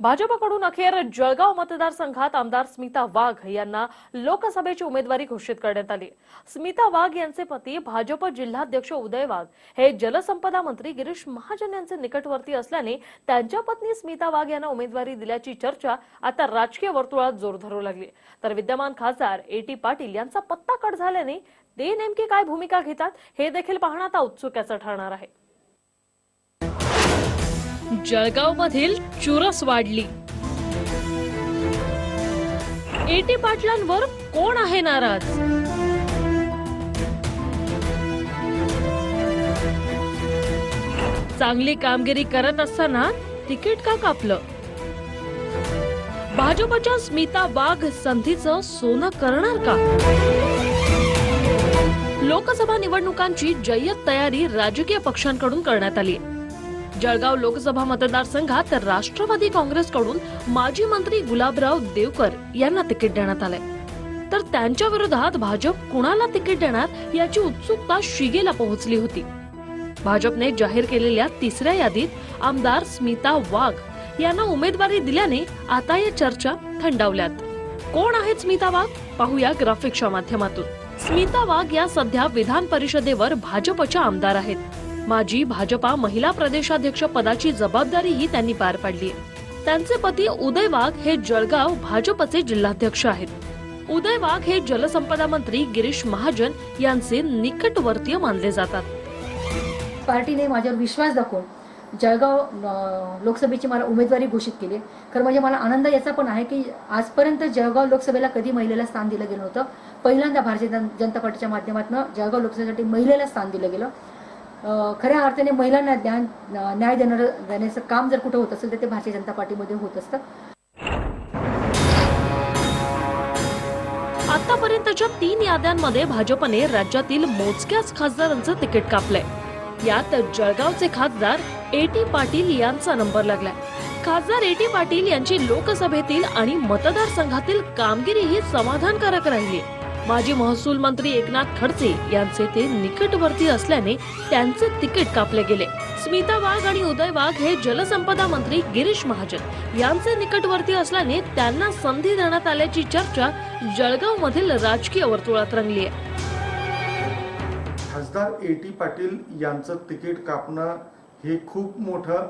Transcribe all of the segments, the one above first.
भाजपकडून अखेर जळगाव मतदारसंघात आमदार स्मिता वाघ यांना लोकसभेची उमेदवारी घोषित करण्यात आली. स्मिता वाघ यांचे पती भाजप जिल्हाध्यक्ष उदय वाघ. हे जलसंपदा मंत्री गिरीश महाजन यांचे निकटवर्ती असल्याने त्यांच्या पत्नी स्मिता वाघ यांना उमेदवारी दिल्याची चर्चा आता राजकीय वर्तुळात जोर धरू लागली. तर विद्यमान खासदार ए टी पाटील यांचा पत्ता कट झाल्याने ते नेमकी काय भूमिका घेतात हे देखील पाहणं आता उत्सुक्याचं ठरणार आहे. जळगाव मधील चुरस वाढली. एटी पाटलांवर कोण आहे नाराज? चांगली कामगिरी करत असताना तिकीट का कापलं? भाजपच्या स्मिता वाघ संधीचं सोनं करणार का? लोकसभा निवडणुकांची जय्यत तयारी राजकीय पक्षांकडून करण्यात आली जळगाव लोकसभा मतदारसंघात राष्ट्रवादी काँग्रेसकडून माजी मंत्री गुलाबराव देवकर यांना तिकीट देण्यात आलंय. तर त्यांच्या विरोधात भाजप कुणाला तिकीट देणार याची उत्सुकता शिगेला पोहोचली होती. भाजपने जाहीर केलेल्या तिसऱ्या यादीत आमदार स्मिता वाघ यांना उमेदवारी दिल्याने आता या चर्चा थंडावल्यात. कोण आहेत स्मिता वाघ? पाहूया ग्राफिक्सच्या माध्यमातून. स्मिता वाघ या सध्या विधान परिषदेवर भाजपच्या आमदार आहेत. माजी भाजपा महिला प्रदेशाध्यक्ष पदाची जबाबदारीही त्यांनी पार पाडली. त्यांचे पती उदय वाघ हे जळगाव भाजपचे जिल्हाध्यक्ष आहेत. उदय वाघ हे जलसंपदा मंत्री गिरीश महाजन यांचे निकटवर्तीय मानले जातात. पार्टीने माझ्यावर विश्वास दाखवून जळगाव लोकसभेची मला उमेदवारी घोषित केली. खरं म्हणजे मला आनंद याचा पण आहे की आजपर्यंत जळगाव लोकसभेला कधी महिलेला स्थान दिलं गेलं नव्हतं. पहिल्यांदा भारतीय जनता पार्टीच्या माध्यमातून जळगाव लोकसभेसाठी महिलेला स्थान दिलं गेलं. खऱ्या अर्थाने महिलांना ज्ञान न्याय देणार देण्याचं काम जर कुठं होत असेल तर ते भारतीय जनता पार्टीमध्ये होत असतं. आतापर्यंतच्या तीन याद्यांमध्ये भाजपने राज्यातील मोजक्याच खासदारांचं तिकीट कापलंय. यात जळगावचे खासदार ए टी पाटील यांचा नंबर लागलाय. खासदार ए टी पाटील यांची लोकसभेतील आणि मतदारसंघातील कामगिरी ही समाधानकारक राहिली माजी महसूल मंत्री एकनाथ खडसे यांचे ते निकटवर्ती असल्याने त्यांचे तिकीट कापले गेले. स्मिता वाघ आणि उदय वाघ हे जलसंपदा मंत्री गिरीश महाजन यांचे निकटवर्ती असल्याने त्यांना संधी देण्यात आल्याची चर्चा जळगाव मधील राजकीय वर्तुळात रंगली आहे. खासदार ए टी पाटील यांचं तिकीट कापणं हे खूप मोठं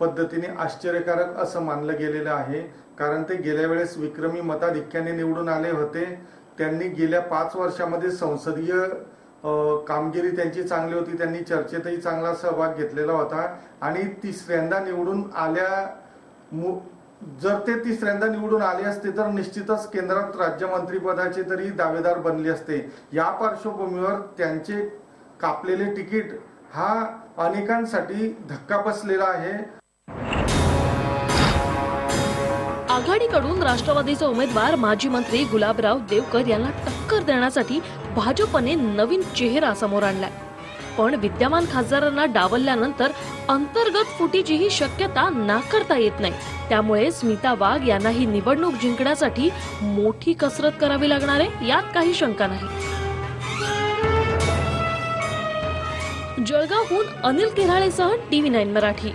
पद्धतीने आश्चर्यकारक असं मानलं गेलेलं आहे. कारण ते गेल्या वेळेस विक्रमी मताधिक्याने निवडून आले होते. त्यांनी गेल्या पाच वर्षामध्ये संसदीय कामगिरी त्यांची चांगली होती. त्यांनी चर्चेतही चांगला सहभाग घेतलेला होता. आणि तिसऱ्यांदा निवडून आल्या मु- जर ते तिसऱ्यांदा निवडून आले असते तर निश्चितच केंद्रात राज्यमंत्रीपदाचे तरी दावेदार बनले असते. या पार्श्वभूमीवर त्यांचे कापलेले तिकीट हा अनेकांसाठी धक्का बसलेला आहे. आघाडीकडून राष्ट्रवादीचे उमेदवार माजी मंत्री गुलाबराव देवकर यांना टक्कर देण्यासाठी भाजपने नवीन चेहरा समोर आणलाय. पण विद्यमान खासदारांना डावलल्यानंतर अंतर्गत फुटीचीही शक्यता नाकारता येत नाही. त्यामुळे स्मिता वाघ यांना ही निवडणूक जिंकण्यासाठी मोठी कसरत करावी लागणार आहे यात काही शंका नाही. जळगावहून अनिल किराळेसह टीव्ही नाईन मराठी.